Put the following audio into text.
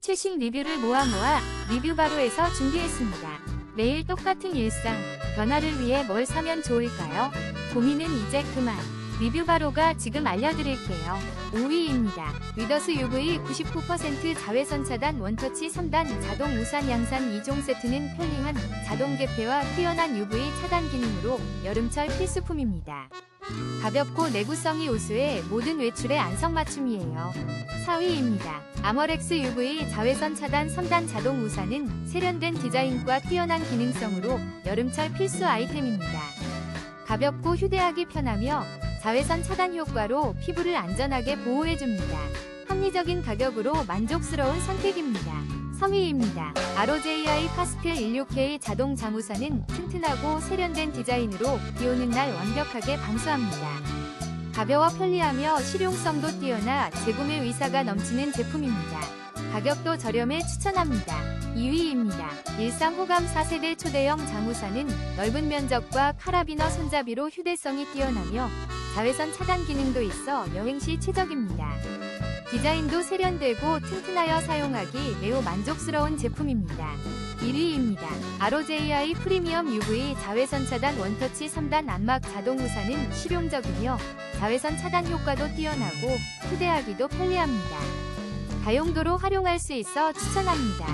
최신 리뷰를 모아 모아 리뷰 바로에서 준비했습니다. 매일 똑같은 일상, 변화를 위해 뭘 사면 좋을까요? 고민은 이제 그만. 리뷰 바로가 지금 알려드릴게요. 5위입니다. 위더스 UV 99% 자외선 차단 원터치 3단 자동 우산 양산 2종 세트는 편리한 자동 개폐와 뛰어난 UV 차단 기능으로 여름철 필수품입니다. 가볍고 내구성이 우수해 모든 외출에 안성맞춤이에요. 4위입니다. 아머렉스 UV 자외선 차단 3단 자동 우산은 세련된 디자인과 뛰어난 기능성으로 여름철 필수 아이템입니다. 가볍고 휴대하기 편하며 자외선 차단 효과로 피부를 안전하게 보호해줍니다. 합리적인 가격으로 만족스러운 선택입니다. 3위입니다. ROJI 파스텔 16K 자동 장우산은 튼튼하고 세련된 디자인으로 비 오는 날 완벽하게 방수합니다. 가벼워 편리하며 실용성도 뛰어나 재구매 의사가 넘치는 제품입니다. 가격도 저렴해 추천합니다. 2위입니다. 일상 호감 4세대 초대형 장우산은 넓은 면적과 카라비너 손잡이로 휴대성이 뛰어나며 자외선 차단 기능도 있어 여행 시 최적입니다. 디자인도 세련되고 튼튼하여 사용하기 매우 만족스러운 제품입니다. 1위입니다. ROJI 프리미엄 UV 자외선 차단 원터치 3단 안막 자동 우산은 실용적이며 자외선 차단 효과도 뛰어나고 휴대하기도 편리합니다. 다용도로 활용할 수 있어 추천합니다.